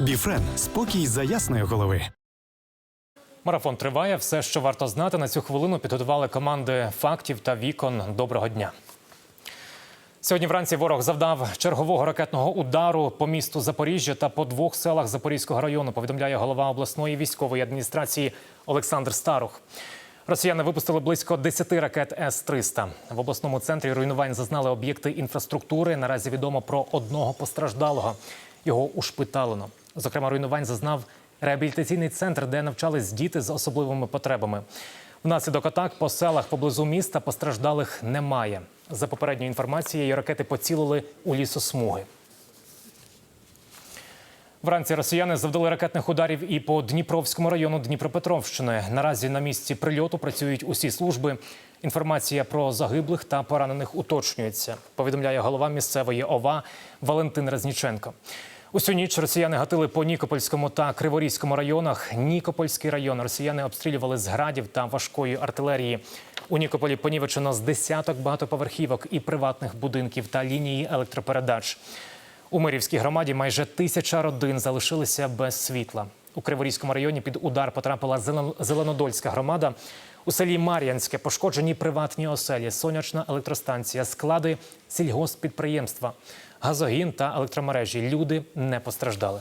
Біфрен спокій за ясної голови. Марафон триває. Все, що варто знати на цю хвилину, підготували команди фактів та вікон. Доброго дня. Сьогодні вранці ворог завдав чергового ракетного удару по місту Запоріжжя та по двох селах Запорізького району. Повідомляє голова обласної військової адміністрації Олександр Старух. Росіяни випустили близько 10 ракет С-300. В обласному центрі руйнувань зазнали об'єкти інфраструктури. Наразі відомо про одного постраждалого. Його ушпиталено. Зокрема, руйнувань зазнав реабілітаційний центр, де навчались діти з особливими потребами. Внаслідок атак по селах поблизу міста постраждалих немає. За попередньою інформацією, ракети поцілили у лісосмуги. Вранці росіяни завдали ракетних ударів і по Дніпровському району Дніпропетровщини. Наразі на місці прильоту працюють усі служби. Інформація про загиблих та поранених уточнюється. Повідомляє голова місцевої ОВА Валентин Резніченко. Усю ніч росіяни гатили по Нікопольському та Криворізькому районах. Нікопольський район росіяни обстрілювали з градів та важкої артилерії. У Нікополі понівечено з десяток багатоповерхівок і приватних будинків та лінії електропередач. У Мирівській громаді майже тисяча родин залишилися без світла. У Криворізькому районі під удар потрапила Зеленодольська громада. У селі Мар'янське пошкоджені приватні оселі, сонячна електростанція, склади сільгосппідприємства, газогін та електромережі. Люди не постраждали.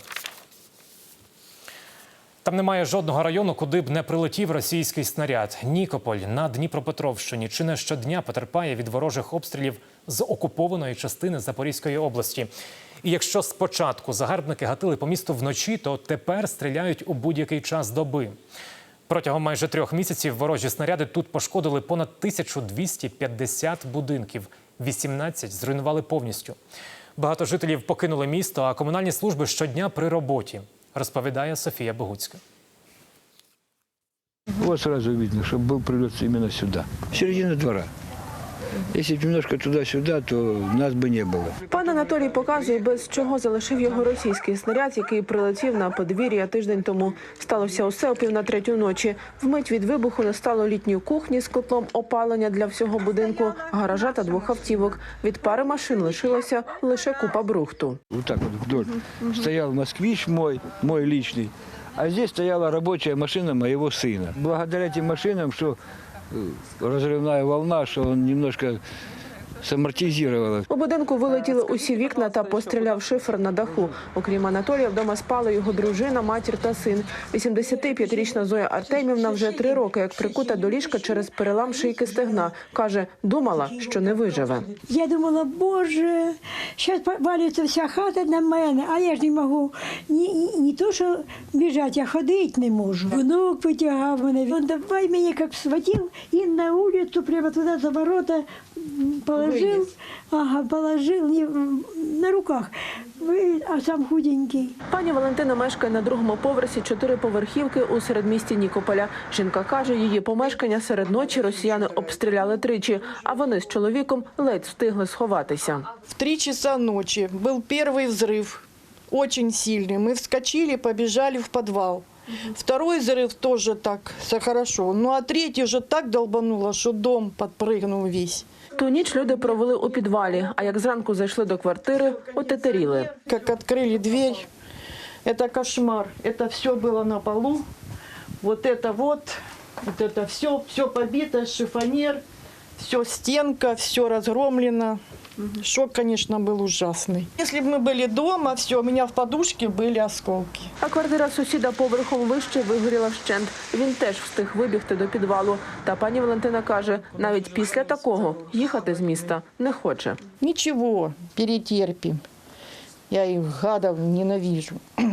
Там немає жодного району, куди б не прилетів російський снаряд. Нікополь на Дніпропетровщині чи не щодня потерпає від ворожих обстрілів з окупованої частини Запорізької області. І якщо спочатку загарбники гатили по місту вночі, то тепер стріляють у будь-який час доби. Протягом майже трьох місяців ворожі снаряди тут пошкодили понад 1250 будинків, 18 зруйнували повністю. Багато жителів покинули місто, а комунальні служби щодня при роботі, розповідає Софія Богуцька. Вот сразу видно, что был прилет именно сюда. середину двора. Если б немножко туда-сюда, то нас бы не было. Пан Анатолій показує, без чого залишив його російський снаряд, який прилетів на подвір'я тиждень тому. Сталося усе о пів на третю ночі. Вмить від вибуху не стало літньої кухні з котлом опалення для всього будинку, гаража та двох автівок. Від пари машин лишилася лише купа брухту. Вот так вот вдоль. Стоял москвич мой, мой личный, а здесь стояла рабочая машина моего сына. Благодаря этим машинам, что э, разрывная волна, что он немножко самортизировала. У будинку вилетіли усі вікна та постріляв шифер на даху. Окрім Анатолія, вдома спали його дружина, матір та син. 85-річна Зоя Артемівна вже три роки як прикута до ліжка через перелам шийки стегна. каже, думала, що не виживе. Я думала, боже, зараз валиться вся хата на мене, а я ж не можу ні, ні, ні то, що біжати, я ходити не можу. Внук витягав мене, він давай мене як схватив і на вулицю, прямо туди за ворота м, положив, ага, положив ні, м, на руках, Ви- а сам худенький. Пані Валентина мешкає на другому поверсі чотириповерхівки у середмісті Нікополя. Жінка каже, її помешкання серед ночі росіяни обстріляли тричі, а вони з чоловіком ледь встигли сховатися. В три часа ночи был первый взрыв, очень сильный. Мы вскочили, побежали в подвал. Второй взрыв тоже так, все хорошо. Ну а третий уже так долбануло, что дом подпрыгнул весь. Ту ніч люди провели у підвалі. А як зранку зайшли до квартири, отетеріли. Как открыли дверь, это кошмар. Это все было на полу. Вот это вот, вот это все, все побито, шифонер, все стенка, все разгромлено. Шок, конечно, был ужасный. Если бы мы были дома, все, у меня в подушке были осколки. А квартира сусіда поверхом вище вигоріла вщент. Він теж встиг вибігти до підвалу. Та пані Валентина каже, навіть після такого їхати з міста не хоче. Ничего, перетерпим. Я их гадов ненавижу.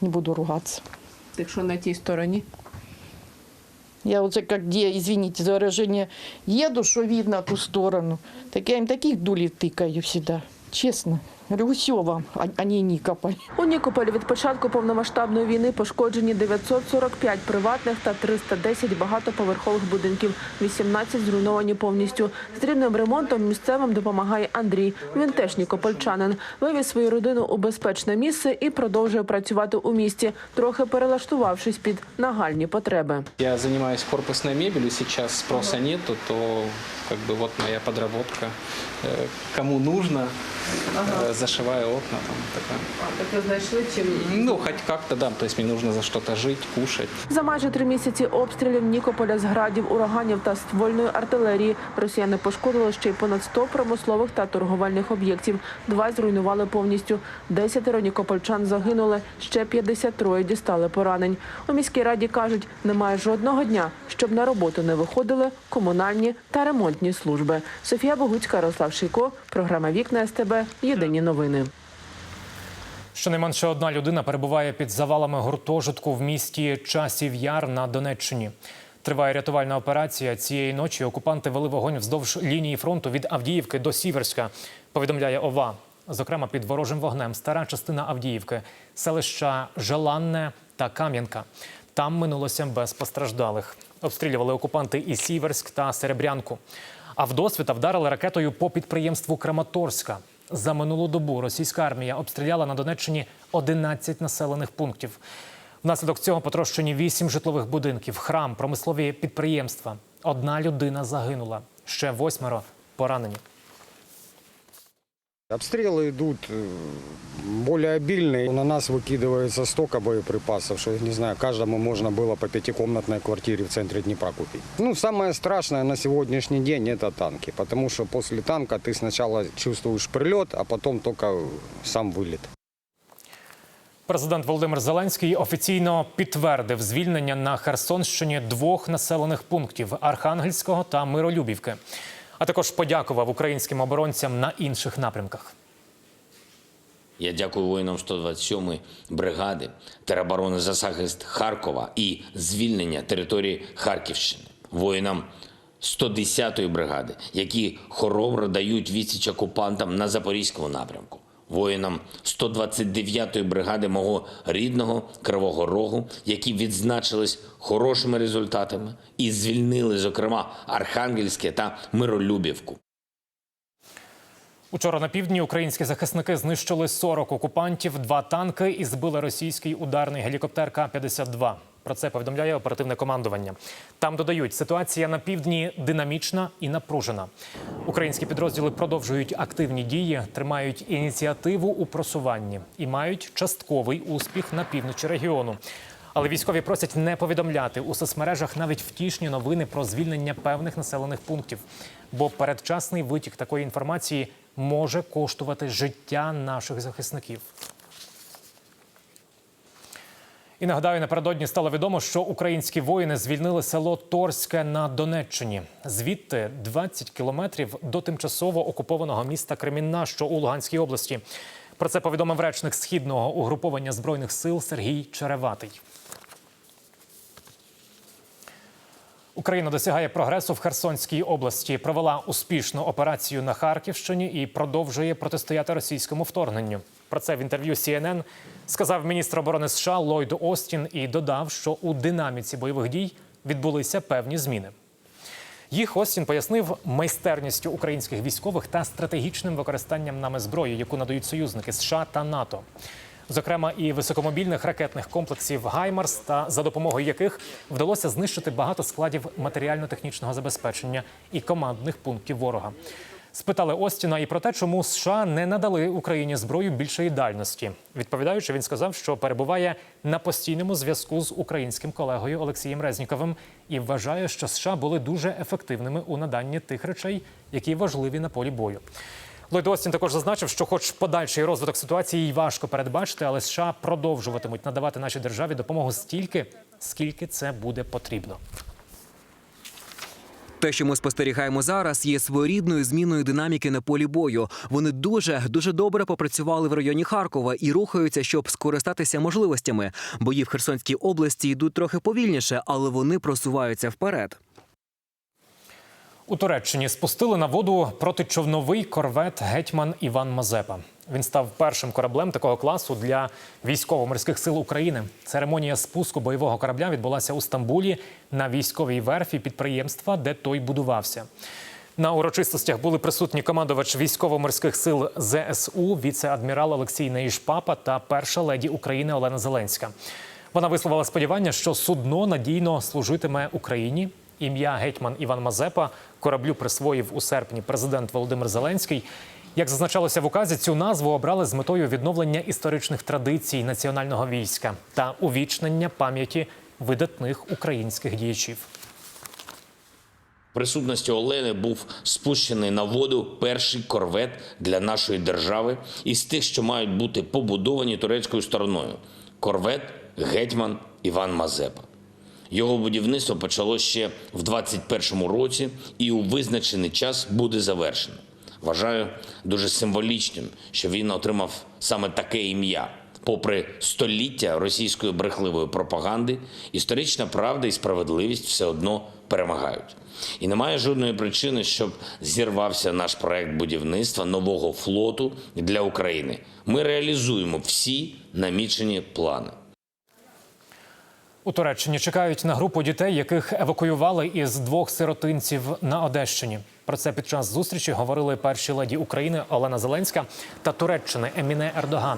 Не буду ругаться. Так що на тій стороні? Я вот как где, извините за выражение, їду, що видно ту сторону, так я їм таких дулі тикаю всегда, честно. Говорю, все вам, а, а не Никополь. У Нікополі від початку повномасштабної війни пошкоджені 945 приватних та 310 багатоповерхових будинків. 18 зруйновані повністю. З дрібним ремонтом місцевим допомагає Андрій. Він теж нікопольчанин. Вивіз свою родину у безпечне місце і продовжує працювати у місті, трохи перелаштувавшись під нагальні потреби. Я занимаюсь корпусной мебелью, сейчас спроса нету, то как бы вот моя подработка. Э, Кому нужно, э, зашиваю окна. Там, такое. А так ви знайшли чим Ну, хоть как-то, да. То есть мне нужно за что-то жить, кушать. За майже три місяці обстрілів Нікополя з градів, ураганів та ствольної артилерії росіяни пошкодили ще й понад 100 промислових та торговельних об'єктів. Два зруйнували повністю. Десятеро нікопольчан загинули, ще 53 дістали поранень. У міській раді кажуть, немає жодного дня, щоб на роботу не виходили комунальні та ремонтні служби. Софія Богуцька, Ярослав Шийко, програма Вікна СТБ. Єдині новини. Щонайменше одна людина перебуває під завалами гуртожитку в місті Часів Яр на Донеччині. Триває рятувальна операція. Цієї ночі окупанти вели вогонь вздовж лінії фронту від Авдіївки до Сіверська. Повідомляє ОВА. Зокрема, під ворожим вогнем стара частина Авдіївки, селища Желанне та Кам'янка. Там минулося без постраждалих. Обстрілювали окупанти і Сіверськ та Серебрянку. А вдосвіта вдарили ракетою по підприємству Краматорська. За минулу добу російська армія обстріляла на Донеччині 11 населених пунктів. Внаслідок цього потрощені 8 житлових будинків, храм, промислові підприємства. Одна людина загинула, ще восьмеро поранені. Обстрелы идут э, более обильные. На нас выкидывается столько боеприпасов, что, не знаю, каждому можно было по пятикомнатной квартире в центре Днепра купить. Ну, самое страшное на сегодняшний день – это танки. Потому что после танка ты сначала чувствуешь прилет, а потом только сам вылет. Президент Володимир Зеленський офіційно підтвердив звільнення на Херсонщині двох населених пунктів Архангельського та Миролюбівки. А також подякував українським оборонцям на інших напрямках. Я дякую воїнам 127-ї бригади тероборони за захист Харкова і звільнення території Харківщини, воїнам 110-ї бригади, які хоробро дають відсіч окупантам на Запорізькому напрямку, воїнам 129-ї бригади мого рідного Кривого Рогу, які відзначились хорошими результатами і звільнили, зокрема, Архангельське та Миролюбівку. Учора на півдні українські захисники знищили 40 окупантів, два танки і збили російський ударний гелікоптер К-52. Про це повідомляє оперативне командування. Там додають, ситуація на півдні динамічна і напружена. Українські підрозділи продовжують активні дії, тримають ініціативу у просуванні і мають частковий успіх на півночі регіону. Але військові просять не повідомляти у соцмережах навіть втішні новини про звільнення певних населених пунктів, бо передчасний витік такої інформації може коштувати життя наших захисників. І нагадаю, напередодні стало відомо, що українські воїни звільнили село Торське на Донеччині. Звідти 20 кілометрів до тимчасово окупованого міста Кремінна, що у Луганській області. Про це повідомив речник східного угруповання збройних сил Сергій Череватий. Україна досягає прогресу в Херсонській області, провела успішну операцію на Харківщині і продовжує протистояти російському вторгненню. Про це в інтерв'ю CNN сказав міністр оборони США Ллойд Остін і додав, що у динаміці бойових дій відбулися певні зміни. Їх Остін пояснив майстерністю українських військових та стратегічним використанням нами зброї, яку надають союзники США та НАТО. Зокрема, і високомобільних ракетних комплексів Гаймарс, та за допомогою яких вдалося знищити багато складів матеріально-технічного забезпечення і командних пунктів ворога. Спитали Остіна і про те, чому США не надали Україні зброю більшої дальності. Відповідаючи, він сказав, що перебуває на постійному зв'язку з українським колегою Олексієм Резніковим і вважає, що США були дуже ефективними у наданні тих речей, які важливі на полі бою. Ллойд Остін також зазначив, що, хоч подальший розвиток ситуації й важко передбачити, але США продовжуватимуть надавати нашій державі допомогу стільки, скільки це буде потрібно. Те, що ми спостерігаємо зараз, є своєрідною зміною динаміки на полі бою. Вони дуже дуже добре попрацювали в районі Харкова і рухаються, щоб скористатися можливостями. Бої в Херсонській області йдуть трохи повільніше, але вони просуваються вперед. У Туреччині спустили на воду протичовновий корвет гетьман Іван Мазепа. Він став першим кораблем такого класу для військово-морських сил України. Церемонія спуску бойового корабля відбулася у Стамбулі на військовій верфі підприємства, де той будувався. На урочистостях були присутні командувач військово-морських сил ЗСУ, віце-адмірал Олексій Неїшпапа та перша леді України Олена Зеленська. Вона висловила сподівання, що судно надійно служитиме Україні. Ім'я гетьман Іван Мазепа кораблю присвоїв у серпні президент Володимир Зеленський. Як зазначалося в указі, цю назву обрали з метою відновлення історичних традицій національного війська та увічнення пам'яті видатних українських діячів. Присутності Олени був спущений на воду перший корвет для нашої держави із тих, що мають бути побудовані турецькою стороною. Корвет гетьман Іван Мазепа. Його будівництво почало ще в 21-му році і у визначений час буде завершено. Вважаю дуже символічним, що він отримав саме таке ім'я. Попри століття російської брехливої пропаганди, історична правда і справедливість все одно перемагають. І немає жодної причини, щоб зірвався наш проект будівництва нового флоту для України. Ми реалізуємо всі намічені плани. У Туреччині чекають на групу дітей, яких евакуювали із двох сиротинців на Одещині. Про це під час зустрічі говорили перші леді України Олена Зеленська та Туреччини Еміне Ердоган.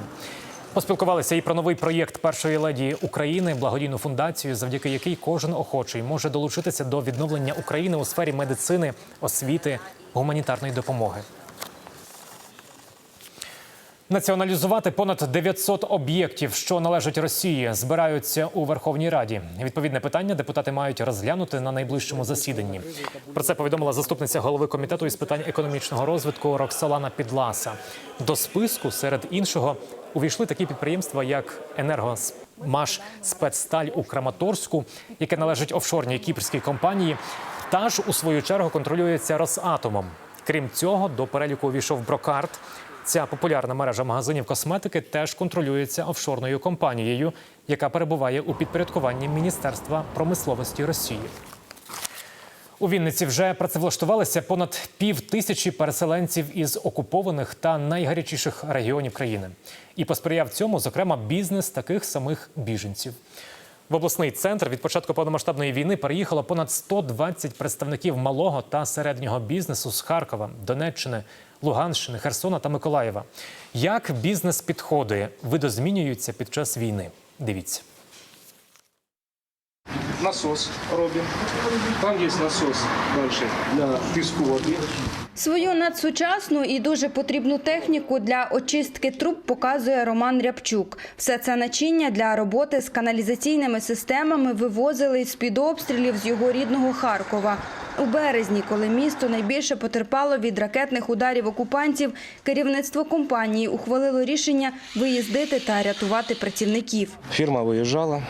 Поспілкувалися і про новий проєкт першої леді України, благодійну фундацію, завдяки якій кожен охочий може долучитися до відновлення України у сфері медицини, освіти, гуманітарної допомоги. Націоналізувати понад 900 об'єктів, що належать Росії, збираються у Верховній Раді. Відповідне питання депутати мають розглянути на найближчому засіданні. Про це повідомила заступниця голови комітету із питань економічного розвитку Роксолана Підласа. До списку серед іншого увійшли такі підприємства, як «Енергомаш Спецсталь у Краматорську, яке належить офшорній кіпрській компанії, та ж у свою чергу контролюється Росатомом. Крім цього, до переліку увійшов Брокарт. Ця популярна мережа магазинів косметики теж контролюється офшорною компанією, яка перебуває у підпорядкуванні Міністерства промисловості Росії. У Вінниці вже працевлаштувалися понад пів тисячі переселенців із окупованих та найгарячіших регіонів країни. І посприяв цьому, зокрема, бізнес таких самих біженців. В обласний центр від початку повномасштабної війни переїхало понад 120 представників малого та середнього бізнесу з Харкова, Донеччини, Луганщини, Херсона та Миколаєва. Як бізнес-підходи видозмінюються під час війни? Дивіться. Насос робимо. Там є насос дальше для піску води. Свою надсучасну і дуже потрібну техніку для очистки труб показує Роман Рябчук. Все це начиння для роботи з каналізаційними системами вивозили з-під обстрілів з його рідного Харкова. У березні, коли місто найбільше потерпало від ракетних ударів окупантів, керівництво компанії ухвалило рішення виїздити та рятувати працівників. Фірма виїжджала.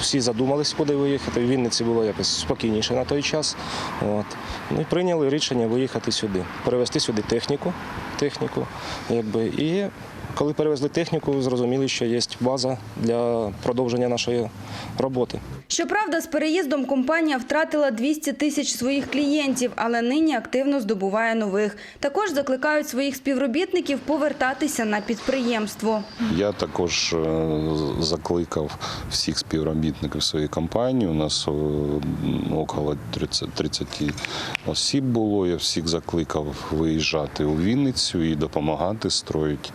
Всі задумались, куди виїхати. В Вінниці було якось спокійніше на той час. От. Ну прийняли рішення виїхати сюди, перевезти сюди техніку. техніку якби. І коли перевезли техніку, зрозуміли, що є база для продовження нашої роботи. Щоправда, з переїздом компанія втратила 200 тисяч своїх клієнтів, але нині активно здобуває нових. Також закликають своїх співробітників повертатися на підприємство. Я також е, закликав всіх співробітників своєї компанії. У нас е, около 30, 30 осіб було. Я всіх закликав виїжджати у Вінницю і допомагати строїти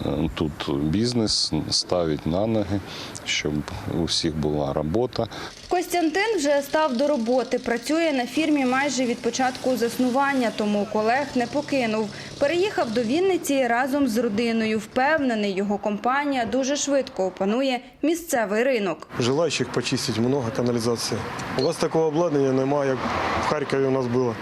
е, тут бізнес, ставити на ноги, щоб у всіх була робота. Костянтин вже став до роботи. Працює на фірмі майже від початку заснування, тому колег не покинув. Переїхав до Вінниці разом з родиною. Впевнений, його компанія дуже швидко опанує місцевий ринок. Желаючих почистить много каналізації. У вас такого обладнання немає, як в Харкові у нас було.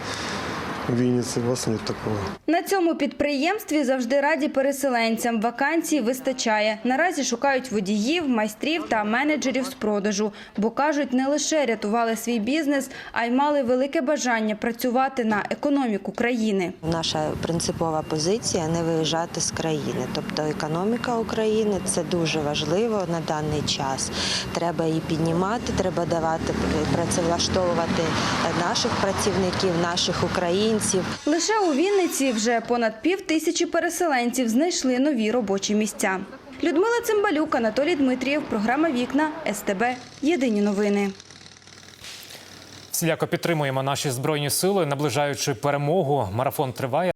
Вінниці у вас немає такого. На цьому підприємстві завжди раді переселенцям. Вакансій вистачає. Наразі шукають водіїв, майстрів та менеджерів з продажу, бо кажуть, не лише рятували свій бізнес, а й мали велике бажання працювати на економіку країни. Наша принципова позиція не виїжджати з країни. Тобто економіка України це дуже важливо на даний час. Треба її піднімати, треба давати працевлаштовувати наших працівників, наших українців. Лише у Вінниці вже понад пів тисячі переселенців знайшли нові робочі місця. Людмила Цимбалюк, Анатолій Дмитрієв, програма Вікна СТБ. Єдині новини. Всіляко підтримуємо наші збройні сили, наближаючи перемогу. Марафон триває.